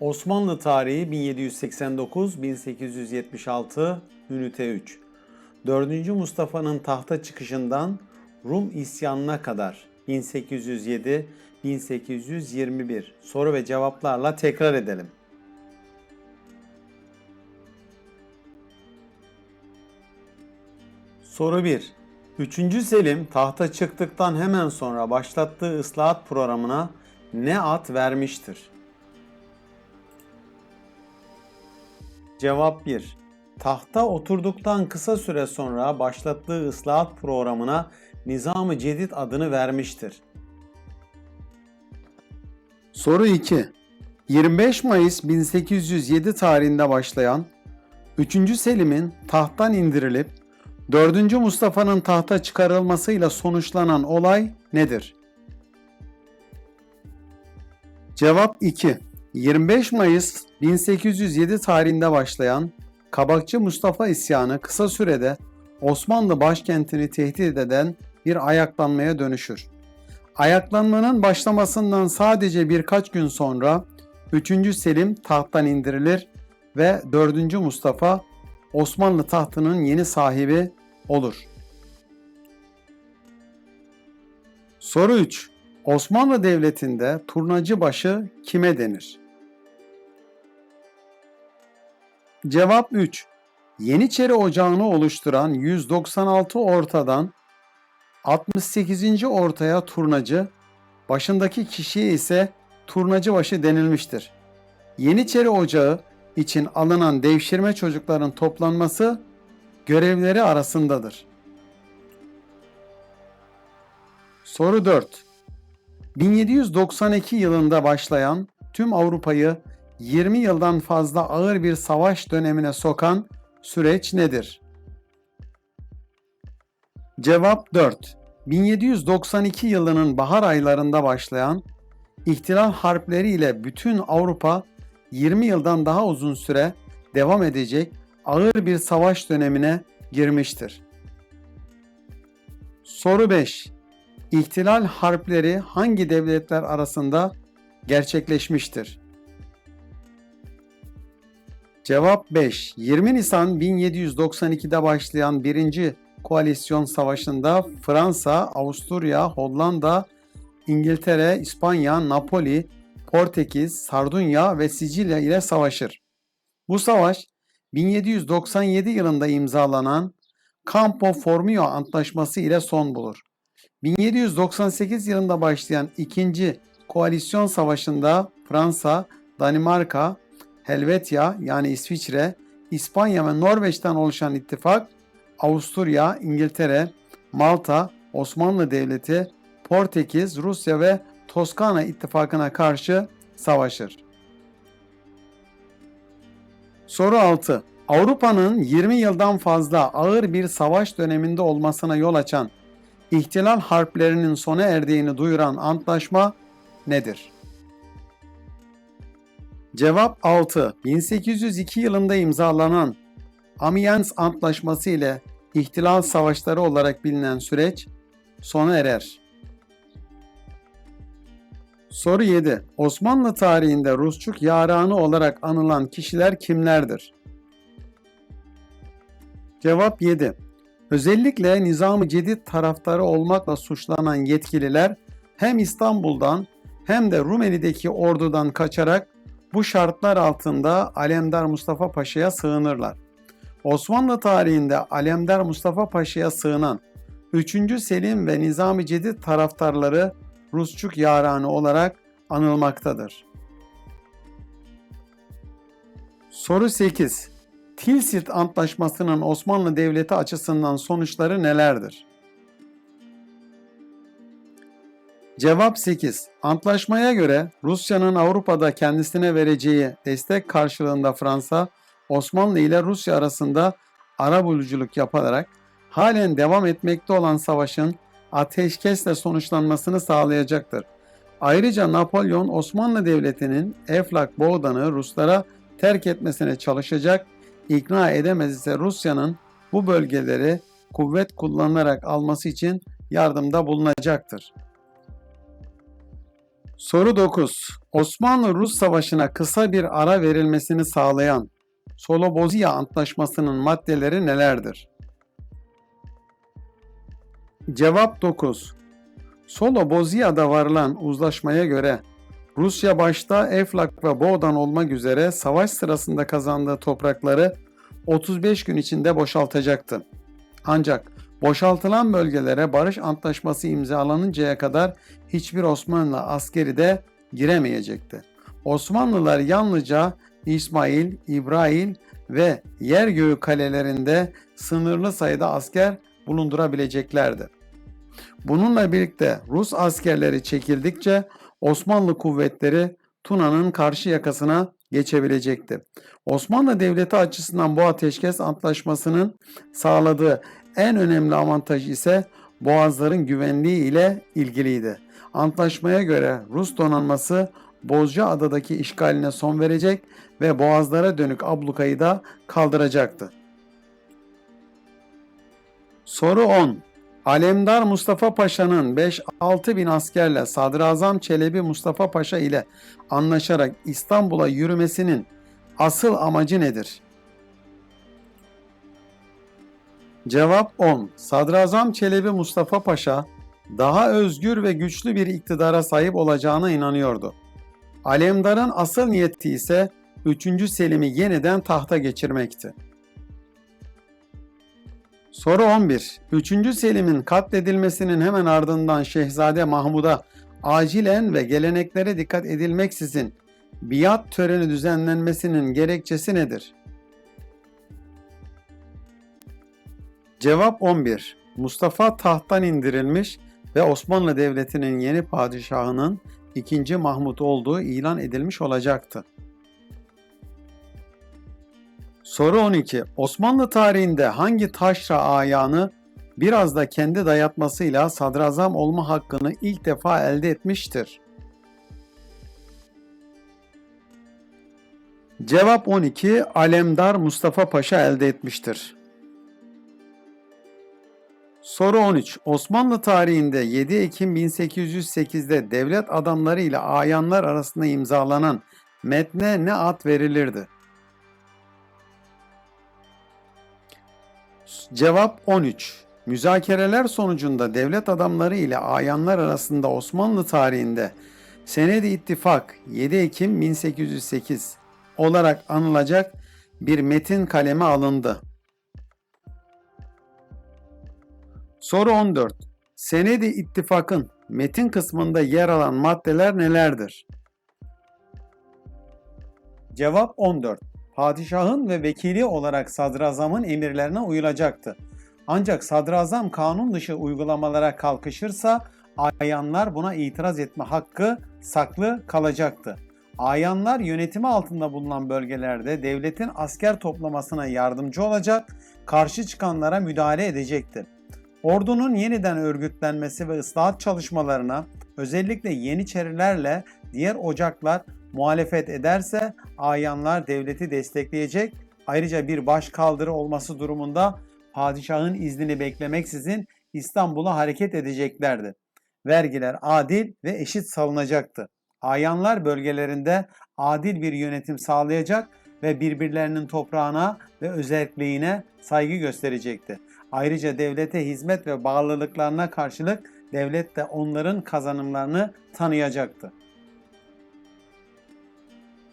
Osmanlı tarihi 1789-1876 Ünite 3 4. Mustafa'nın tahta çıkışından Rum isyanına kadar 1807-1821 soru ve cevaplarla tekrar edelim. Soru 1. 3. Selim tahta çıktıktan hemen sonra başlattığı ıslahat programına ne ad vermiştir? Cevap 1. Tahta oturduktan kısa süre sonra başlattığı ıslahat programına Nizam-ı Cedid adını vermiştir. Soru 2. 25 Mayıs 1807 tarihinde başlayan 3. Selim'in tahttan indirilip 4. Mustafa'nın tahta çıkarılmasıyla sonuçlanan olay nedir? Cevap 2. 25 Mayıs 1807 tarihinde başlayan Kabakçı Mustafa isyanı kısa sürede Osmanlı başkentini tehdit eden bir ayaklanmaya dönüşür. Ayaklanmanın başlamasından sadece birkaç gün sonra 3. Selim tahttan indirilir ve 4. Mustafa Osmanlı tahtının yeni sahibi olur. Soru 3. Osmanlı Devleti'nde turnacı başı kime denir? Cevap 3. Yeniçeri Ocağı'nı oluşturan 196 ortadan 68. ortaya turnacı, başındaki kişiye ise turnacı başı denilmiştir. Yeniçeri Ocağı için alınan devşirme çocukların toplanması görevleri arasındadır. Soru 4. 1792 yılında başlayan tüm Avrupa'yı 20 yıldan fazla ağır bir savaş dönemine sokan süreç nedir? Cevap 4. 1792 yılının bahar aylarında başlayan ihtilal harpleri ile bütün Avrupa 20 yıldan daha uzun süre devam edecek ağır bir savaş dönemine girmiştir. Soru 5. İhtilal harpleri hangi devletler arasında gerçekleşmiştir? Cevap 5. 20 Nisan 1792'de başlayan 1. Koalisyon Savaşı'nda Fransa, Avusturya, Hollanda, İngiltere, İspanya, Napoli, Portekiz, Sardunya ve Sicilya ile savaşır. Bu savaş 1797 yılında imzalanan Campo Formio Antlaşması ile son bulur. 1798 yılında başlayan 2. Koalisyon Savaşı'nda Fransa, Danimarka, Helvetia yani İsviçre, İspanya ve Norveç'ten oluşan ittifak Avusturya, İngiltere, Malta, Osmanlı Devleti, Portekiz, Rusya ve Toskana ittifakına karşı savaşır. Soru 6. Avrupa'nın 20 yıldan fazla ağır bir savaş döneminde olmasına yol açan ihtilal harplerinin sona erdiğini duyuran antlaşma nedir? Cevap 6. 1802 yılında imzalanan Amiens Antlaşması ile ihtilal savaşları olarak bilinen süreç sona erer. Soru 7. Osmanlı tarihinde Rusçuk yaranı olarak anılan kişiler kimlerdir? Cevap 7. Özellikle Nizam-ı Cedid taraftarı olmakla suçlanan yetkililer hem İstanbul'dan hem de Rumeli'deki ordudan kaçarak bu şartlar altında Alemdar Mustafa Paşa'ya sığınırlar. Osmanlı tarihinde Alemdar Mustafa Paşa'ya sığınan 3. Selim ve Nizam-ı Cedid taraftarları Rusçuk yaranı olarak anılmaktadır. Soru 8. Tilsit Antlaşması'nın Osmanlı Devleti açısından sonuçları nelerdir? Cevap 8. Antlaşmaya göre Rusya'nın Avrupa'da kendisine vereceği destek karşılığında Fransa, Osmanlı ile Rusya arasında arabuluculuk yaparak halen devam etmekte olan savaşın ateşkesle sonuçlanmasını sağlayacaktır. Ayrıca Napolyon Osmanlı Devleti'nin Eflak Boğdan'ı Ruslara terk etmesine çalışacak, ikna edemez ise Rusya'nın bu bölgeleri kuvvet kullanılarak alması için yardımda bulunacaktır. Soru 9. Osmanlı-Rus Savaşı'na kısa bir ara verilmesini sağlayan Solobozya Antlaşması'nın maddeleri nelerdir? Cevap 9. Solobozya'da varılan uzlaşmaya göre Rusya başta Eflak ve Boğdan olmak üzere savaş sırasında kazandığı toprakları 35 gün içinde boşaltacaktı. Ancak boşaltılan bölgelere barış antlaşması imzalanıncaya kadar hiçbir Osmanlı askeri de giremeyecekti. Osmanlılar yalnızca İsmail, İbrahim ve Yergöğü kalelerinde sınırlı sayıda asker bulundurabileceklerdi. Bununla birlikte Rus askerleri çekildikçe Osmanlı kuvvetleri Tuna'nın karşı yakasına geçebilecekti. Osmanlı Devleti açısından bu ateşkes antlaşmasının sağladığı en önemli avantaj ise boğazların güvenliği ile ilgiliydi. Antlaşmaya göre Rus donanması Bozcaada'daki işgaline son verecek ve boğazlara dönük ablukayı da kaldıracaktı. Soru 10. Alemdar Mustafa Paşa'nın 5-6 bin askerle Sadrazam Çelebi Mustafa Paşa ile anlaşarak İstanbul'a yürümesinin asıl amacı nedir? Cevap 10. Sadrazam Çelebi Mustafa Paşa daha özgür ve güçlü bir iktidara sahip olacağına inanıyordu. Alemdar'ın asıl niyeti ise 3. Selim'i yeniden tahta geçirmekti. Soru 11. 3. Selim'in katledilmesinin hemen ardından Şehzade Mahmud'a acilen ve geleneklere dikkat edilmeksizin biat töreni düzenlenmesinin gerekçesi nedir? Cevap 11. Mustafa tahttan indirilmiş ve Osmanlı Devleti'nin yeni padişahının 2. Mahmut olduğu ilan edilmiş olacaktı. Soru 12. Osmanlı tarihinde hangi taşra ayağını biraz da kendi dayatmasıyla sadrazam olma hakkını ilk defa elde etmiştir? Cevap 12. Alemdar Mustafa Paşa elde etmiştir. Soru 13. Osmanlı tarihinde 7 Ekim 1808'de devlet adamları ile ayanlar arasında imzalanan metne ne ad verilirdi? Cevap 13. Müzakereler sonucunda devlet adamları ile ayanlar arasında Osmanlı tarihinde Senedi İttifak 7 Ekim 1808 olarak anılacak bir metin kaleme alındı. Soru 14. Senedi İttifak'ın metin kısmında yer alan maddeler nelerdir? Cevap 14. Padişahın ve vekili olarak sadrazamın emirlerine uyulacaktı. Ancak sadrazam kanun dışı uygulamalara kalkışırsa ayanlar buna itiraz etme hakkı saklı kalacaktı. Ayanlar yönetimi altında bulunan bölgelerde devletin asker toplamasına yardımcı olacak, karşı çıkanlara müdahale edecekti. Ordunun yeniden örgütlenmesi ve ıslahat çalışmalarına özellikle Yeniçerilerle diğer ocaklar muhalefet ederse ayanlar devleti destekleyecek. Ayrıca bir baş kaldırı olması durumunda padişahın iznini beklemeksizin İstanbul'a hareket edeceklerdi. Vergiler adil ve eşit salınacaktı. Ayanlar bölgelerinde adil bir yönetim sağlayacak ve birbirlerinin toprağına ve özelliğine saygı gösterecekti. Ayrıca devlete hizmet ve bağlılıklarına karşılık devlet de onların kazanımlarını tanıyacaktı.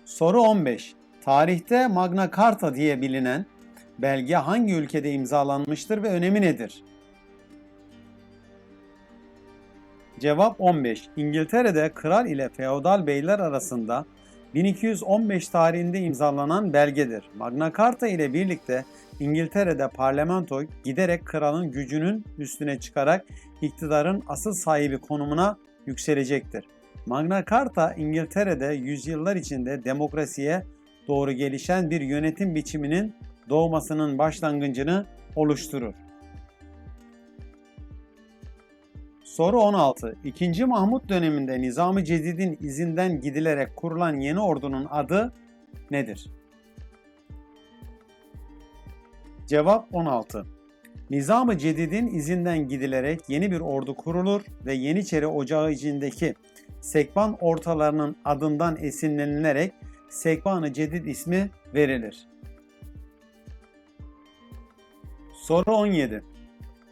Soru 15. Tarihte Magna Carta diye bilinen belge hangi ülkede imzalanmıştır ve önemi nedir? Cevap 15. İngiltere'de kral ile feodal beyler arasında 1215 tarihinde imzalanan belgedir. Magna Carta ile birlikte İngiltere'de parlamento giderek kralın gücünün üstüne çıkarak iktidarın asıl sahibi konumuna yükselecektir. Magna Carta İngiltere'de yüzyıllar içinde demokrasiye doğru gelişen bir yönetim biçiminin doğmasının başlangıcını oluşturur. Soru 16. 2. Mahmut döneminde Nizam-ı Cedid'in izinden gidilerek kurulan yeni ordunun adı nedir? Cevap 16. Nizam-ı Cedid'in izinden gidilerek yeni bir ordu kurulur ve Yeniçeri Ocağı içindeki Sekban ortalarının adından esinlenilerek Sekban-ı Cedid ismi verilir. Soru 17.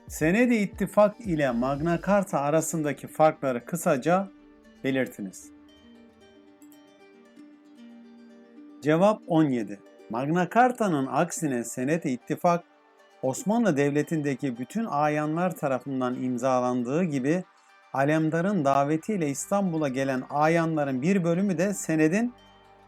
Senedi ittifak ile Magna Carta arasındaki farkları kısaca belirtiniz. Cevap 17. Magna Carta'nın aksine Senet-i İttifak Osmanlı Devleti'ndeki bütün ayanlar tarafından imzalandığı gibi Alemdar'ın davetiyle İstanbul'a gelen ayanların bir bölümü de senedin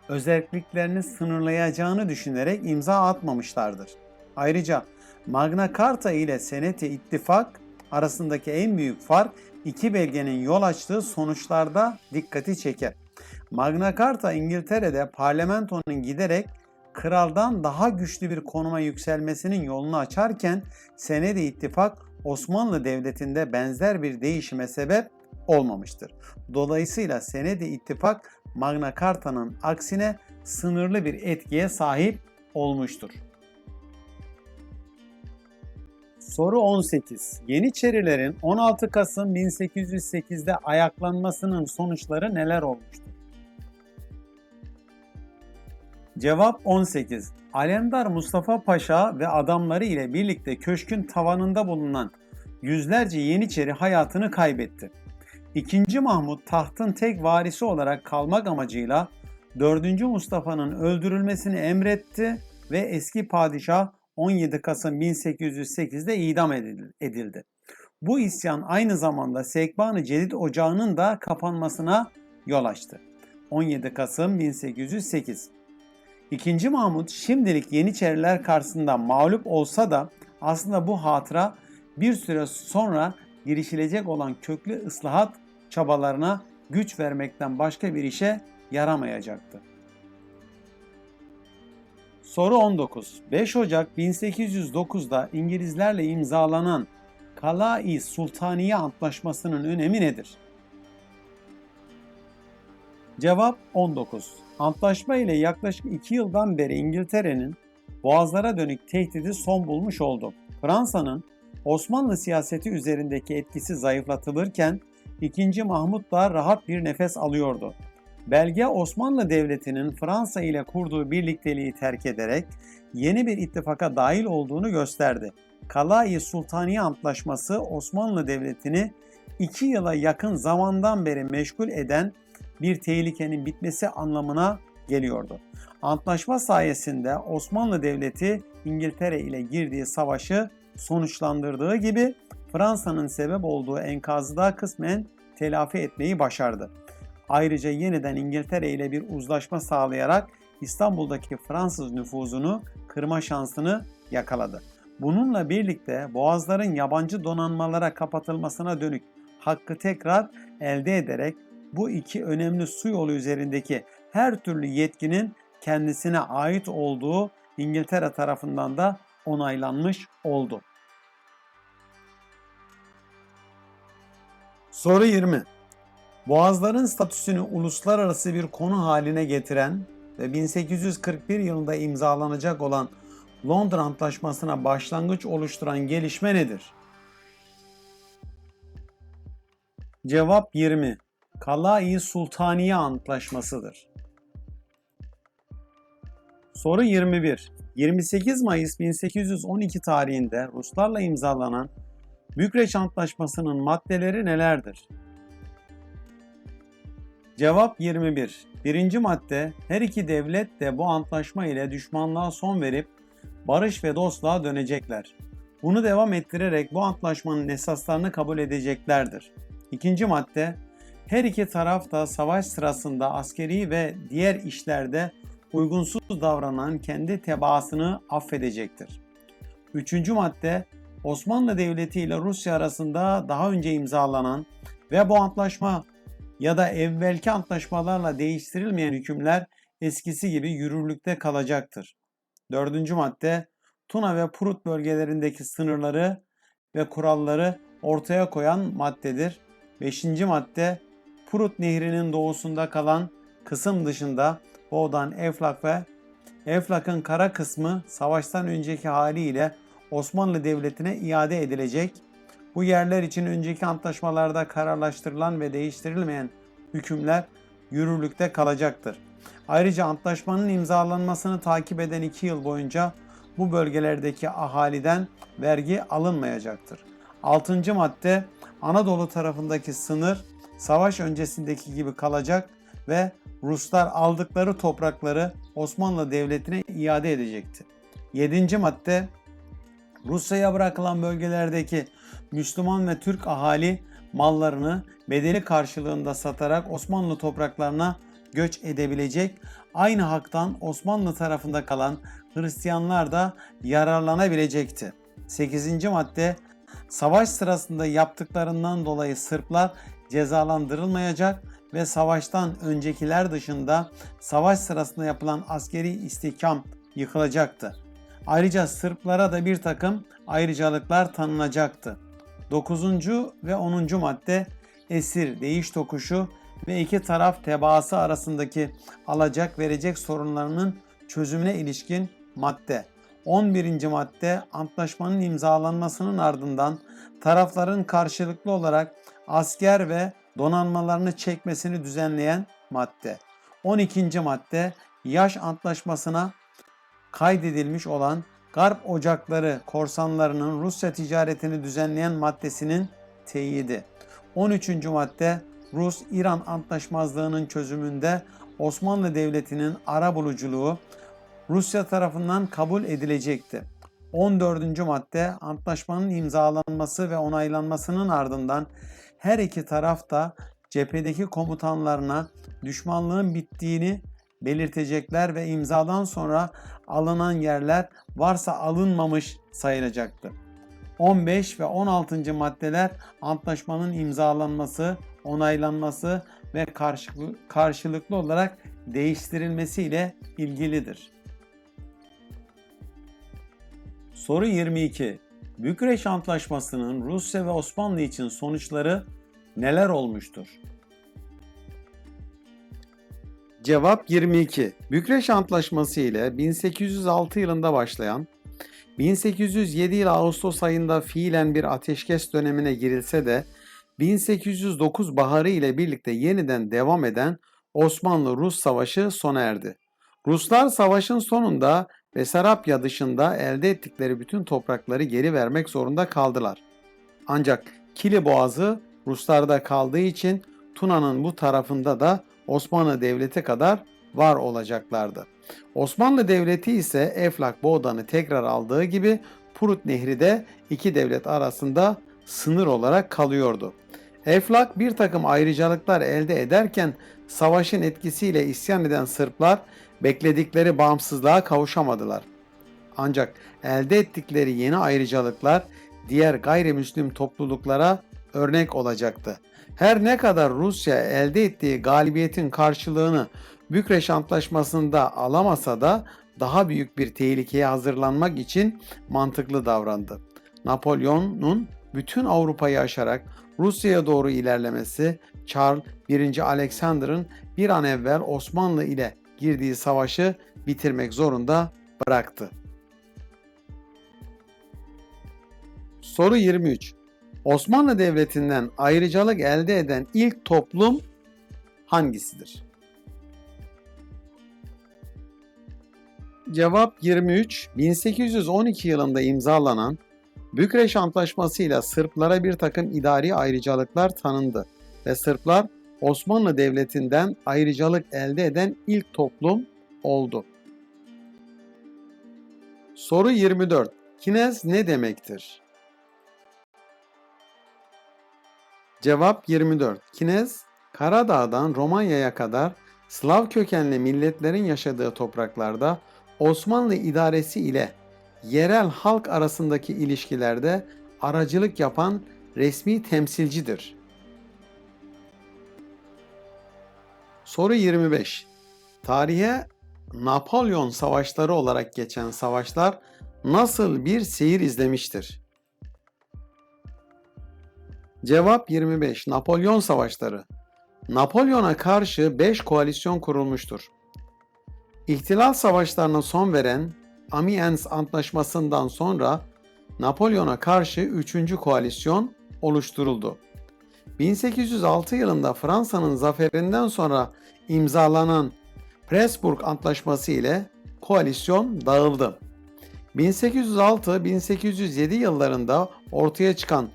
özelliklerini sınırlayacağını düşünerek imza atmamışlardır. Ayrıca Magna Carta ile Senet-i İttifak arasındaki en büyük fark iki belgenin yol açtığı sonuçlarda dikkati çeker. Magna Carta İngiltere'de parlamentonun giderek kraldan daha güçlü bir konuma yükselmesinin yolunu açarken Senedi İttifak Osmanlı Devleti'nde benzer bir değişime sebep olmamıştır. Dolayısıyla Senedi İttifak Magna Carta'nın aksine sınırlı bir etkiye sahip olmuştur. Soru 18. Yeniçerilerin 16 Kasım 1808'de ayaklanmasının sonuçları neler olmuştur? Cevap 18. Alemdar Mustafa Paşa ve adamları ile birlikte köşkün tavanında bulunan yüzlerce Yeniçeri hayatını kaybetti. İkinci Mahmut tahtın tek varisi olarak kalmak amacıyla 4. Mustafa'nın öldürülmesini emretti ve eski padişah 17 Kasım 1808'de idam edildi. Bu isyan aynı zamanda Sekban-ı Cedid Ocağı'nın da kapanmasına yol açtı. 17 Kasım 1808 İkinci Mahmut şimdilik Yeniçeriler karşısında mağlup olsa da aslında bu hatıra bir süre sonra girişilecek olan köklü ıslahat çabalarına güç vermekten başka bir işe yaramayacaktı. Soru 19. 5 Ocak 1809'da İngilizlerle imzalanan Kalai Sultaniye Antlaşması'nın önemi nedir? Cevap 19. Antlaşma ile yaklaşık 2 yıldan beri İngiltere'nin boğazlara dönük tehdidi son bulmuş oldu. Fransa'nın Osmanlı siyaseti üzerindeki etkisi zayıflatılırken 2. Mahmut da rahat bir nefes alıyordu. Belge Osmanlı Devleti'nin Fransa ile kurduğu birlikteliği terk ederek yeni bir ittifaka dahil olduğunu gösterdi. Kalai Sultaniye Antlaşması Osmanlı Devleti'ni iki yıla yakın zamandan beri meşgul eden bir tehlikenin bitmesi anlamına geliyordu. Antlaşma sayesinde Osmanlı Devleti İngiltere ile girdiği savaşı sonuçlandırdığı gibi Fransa'nın sebep olduğu enkazı da kısmen telafi etmeyi başardı. Ayrıca yeniden İngiltere ile bir uzlaşma sağlayarak İstanbul'daki Fransız nüfuzunu kırma şansını yakaladı. Bununla birlikte boğazların yabancı donanmalara kapatılmasına dönük hakkı tekrar elde ederek bu iki önemli su yolu üzerindeki her türlü yetkinin kendisine ait olduğu İngiltere tarafından da onaylanmış oldu. Soru 20. Boğazların statüsünü uluslararası bir konu haline getiren ve 1841 yılında imzalanacak olan Londra Antlaşması'na başlangıç oluşturan gelişme nedir? Cevap 20. Kalai Sultaniye Antlaşması'dır. Soru 21. 28 Mayıs 1812 tarihinde Ruslarla imzalanan Bükreş Antlaşması'nın maddeleri nelerdir? Cevap 21. Birinci madde, her iki devlet de bu antlaşma ile düşmanlığa son verip barış ve dostluğa dönecekler. Bunu devam ettirerek bu antlaşmanın esaslarını kabul edeceklerdir. İkinci madde, her iki taraf da savaş sırasında askeri ve diğer işlerde uygunsuz davranan kendi tebaasını affedecektir. Üçüncü madde, Osmanlı Devleti ile Rusya arasında daha önce imzalanan ve bu antlaşma ya da evvelki antlaşmalarla değiştirilmeyen hükümler eskisi gibi yürürlükte kalacaktır. Dördüncü madde, Tuna ve Prut bölgelerindeki sınırları ve kuralları ortaya koyan maddedir. Beşinci madde, Prut Nehri'nin doğusunda kalan kısım dışında Boğdan, Eflak ve Eflak'ın kara kısmı savaştan önceki haliyle Osmanlı Devleti'ne iade edilecek. Bu yerler için önceki antlaşmalarda kararlaştırılan ve değiştirilmeyen hükümler yürürlükte kalacaktır. Ayrıca antlaşmanın imzalanmasını takip eden 2 yıl boyunca bu bölgelerdeki ahaliden vergi alınmayacaktır. 6. madde Anadolu tarafındaki sınır savaş öncesindeki gibi kalacak ve Ruslar aldıkları toprakları Osmanlı Devleti'ne iade edecekti. 7. madde Rusya'ya bırakılan bölgelerdeki Müslüman ve Türk ahali mallarını bedeli karşılığında satarak Osmanlı topraklarına göç edebilecek. Aynı haktan Osmanlı tarafında kalan Hristiyanlar da yararlanabilecekti. 8. madde Savaş sırasında yaptıklarından dolayı Sırplar cezalandırılmayacak ve savaştan öncekiler dışında savaş sırasında yapılan askeri istihkam yıkılacaktı. Ayrıca Sırplara da bir takım ayrıcalıklar tanınacaktı. 9. ve 10. madde esir, değiş tokuşu ve iki taraf tebaası arasındaki alacak verecek sorunlarının çözümüne ilişkin madde. 11. madde antlaşmanın imzalanmasının ardından tarafların karşılıklı olarak asker ve donanmalarını çekmesini düzenleyen madde. 12. madde yaş antlaşmasına kaydedilmiş olan Garp Ocakları korsanlarının Rusya ticaretini düzenleyen maddesinin teyidi. 13. madde Rus-İran antlaşmazlığının çözümünde Osmanlı Devleti'nin ara buluculuğu Rusya tarafından kabul edilecekti. 14. madde antlaşmanın imzalanması ve onaylanmasının ardından her iki taraf da cephedeki komutanlarına düşmanlığın bittiğini belirtecekler ve imzadan sonra alınan yerler varsa alınmamış sayılacaktı. 15 ve 16. maddeler antlaşmanın imzalanması, onaylanması ve karşılıklı olarak değiştirilmesi ile ilgilidir. Soru 22. Bükreş Antlaşması'nın Rusya ve Osmanlı için sonuçları neler olmuştur? Cevap 22. Bükreş Antlaşması ile 1806 yılında başlayan 1807 yıl Ağustos ayında fiilen bir ateşkes dönemine girilse de 1809 baharı ile birlikte yeniden devam eden Osmanlı-Rus Savaşı sona erdi. Ruslar savaşın sonunda Besarabya dışında elde ettikleri bütün toprakları geri vermek zorunda kaldılar. Ancak Kili Boğazı Ruslarda kaldığı için Tuna'nın bu tarafında da Osmanlı Devleti kadar var olacaklardı. Osmanlı Devleti ise Eflak Boğdan'ı tekrar aldığı gibi Prut Nehri de iki devlet arasında sınır olarak kalıyordu. Eflak bir takım ayrıcalıklar elde ederken savaşın etkisiyle isyan eden Sırplar bekledikleri bağımsızlığa kavuşamadılar. Ancak elde ettikleri yeni ayrıcalıklar diğer gayrimüslim topluluklara örnek olacaktı. Her ne kadar Rusya elde ettiği galibiyetin karşılığını Bükreş Antlaşması'nda alamasa da daha büyük bir tehlikeye hazırlanmak için mantıklı davrandı. Napolyon'un bütün Avrupa'yı aşarak Rusya'ya doğru ilerlemesi Charles I. Alexander'ın bir an evvel Osmanlı ile girdiği savaşı bitirmek zorunda bıraktı. Soru 23. Osmanlı Devleti'nden ayrıcalık elde eden ilk toplum hangisidir? Cevap 23. 1812 yılında imzalanan Bükreş Antlaşması ile Sırplara bir takım idari ayrıcalıklar tanındı ve Sırplar Osmanlı Devleti'nden ayrıcalık elde eden ilk toplum oldu. Soru 24. Kinez ne demektir? Cevap 24. Kinez, Karadağ'dan Romanya'ya kadar Slav kökenli milletlerin yaşadığı topraklarda Osmanlı idaresi ile yerel halk arasındaki ilişkilerde aracılık yapan resmi temsilcidir. Soru 25. Tarihe Napolyon savaşları olarak geçen savaşlar nasıl bir seyir izlemiştir? Cevap 25. Napolyon savaşları. Napolyon'a karşı 5 koalisyon kurulmuştur. İhtilal savaşlarına son veren Amiens Antlaşması'ndan sonra Napolyon'a karşı 3. koalisyon oluşturuldu. 1806 yılında Fransa'nın zaferinden sonra imzalanan Pressburg Antlaşması ile koalisyon dağıldı. 1806-1807 yıllarında ortaya çıkan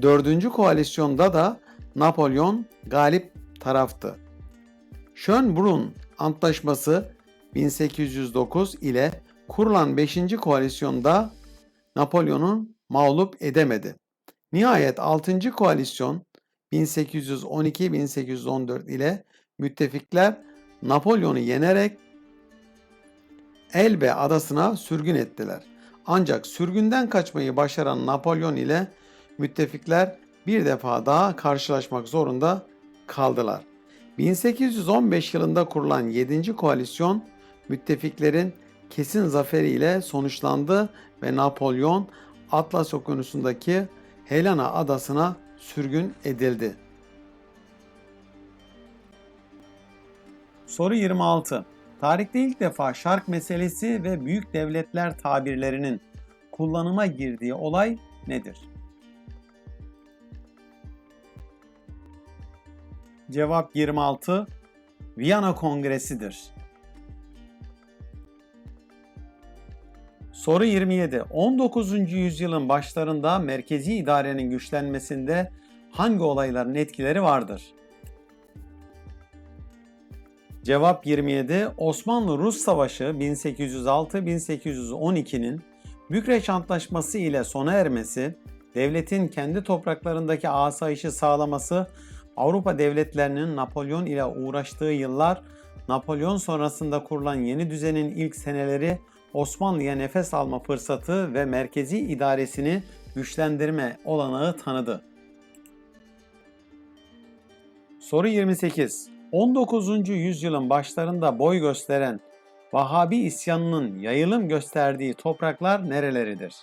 4. koalisyonda da Napolyon galip taraftı. Schönbrunn Antlaşması 1809 ile kurulan 5. koalisyonda Napolyon'un mağlup edemedi. Nihayet 6. koalisyon 1812-1814 ile müttefikler Napolyon'u yenerek Elbe adasına sürgün ettiler. Ancak sürgünden kaçmayı başaran Napolyon ile müttefikler bir defa daha karşılaşmak zorunda kaldılar. 1815 yılında kurulan 7. koalisyon müttefiklerin kesin zaferiyle sonuçlandı ve Napolyon Atlas Okyanusu'ndaki Helena adasına sürgün edildi. Soru 26. Tarihte ilk defa şark meselesi ve büyük devletler tabirlerinin kullanıma girdiği olay nedir? Cevap 26. Viyana Kongresi'dir. Soru 27. 19. yüzyılın başlarında merkezi idarenin güçlenmesinde hangi olayların etkileri vardır? Cevap 27. Osmanlı-Rus Savaşı 1806-1812'nin Bükreş Antlaşması ile sona ermesi, devletin kendi topraklarındaki asayişi sağlaması, Avrupa devletlerinin Napolyon ile uğraştığı yıllar, Napolyon sonrasında kurulan yeni düzenin ilk seneleri Osmanlı'ya nefes alma fırsatı ve merkezi idaresini güçlendirme olanağı tanıdı. Soru 28. 19. yüzyılın başlarında boy gösteren Vahabi isyanının yayılım gösterdiği topraklar nereleridir?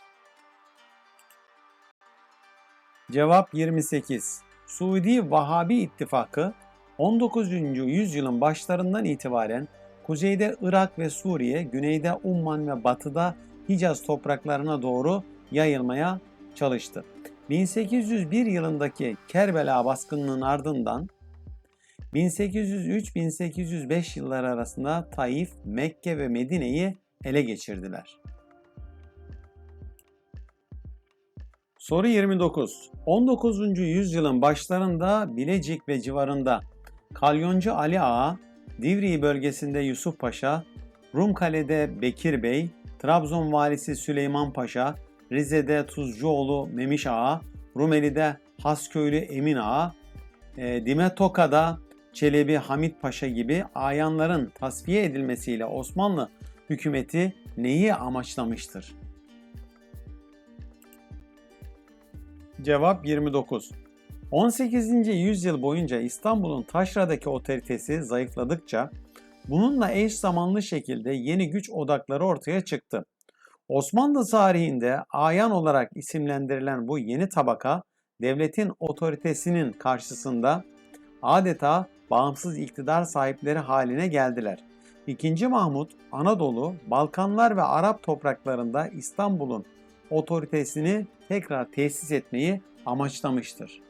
Cevap 28. Suudi Vahabi İttifakı 19. yüzyılın başlarından itibaren kuzeyde Irak ve Suriye, güneyde Umman ve batıda Hicaz topraklarına doğru yayılmaya çalıştı. 1801 yılındaki Kerbela baskınının ardından 1803-1805 yılları arasında Taif, Mekke ve Medine'yi ele geçirdiler. Soru 29. 19. yüzyılın başlarında Bilecik ve civarında Kalyoncu Ali Ağa, Divriği bölgesinde Yusuf Paşa, Rumkale'de Bekir Bey, Trabzon valisi Süleyman Paşa, Rize'de Tuzcuoğlu Memiş Ağa, Rumeli'de Hasköylü Emin Ağa, e, Dimetoka'da Çelebi Hamit Paşa gibi ayanların tasfiye edilmesiyle Osmanlı hükümeti neyi amaçlamıştır? Cevap 29. 18. yüzyıl boyunca İstanbul'un taşradaki otoritesi zayıfladıkça bununla eş zamanlı şekilde yeni güç odakları ortaya çıktı. Osmanlı tarihinde ayan olarak isimlendirilen bu yeni tabaka devletin otoritesinin karşısında adeta bağımsız iktidar sahipleri haline geldiler. İkinci Mahmut Anadolu, Balkanlar ve Arap topraklarında İstanbul'un otoritesini tekrar tesis etmeyi amaçlamıştır.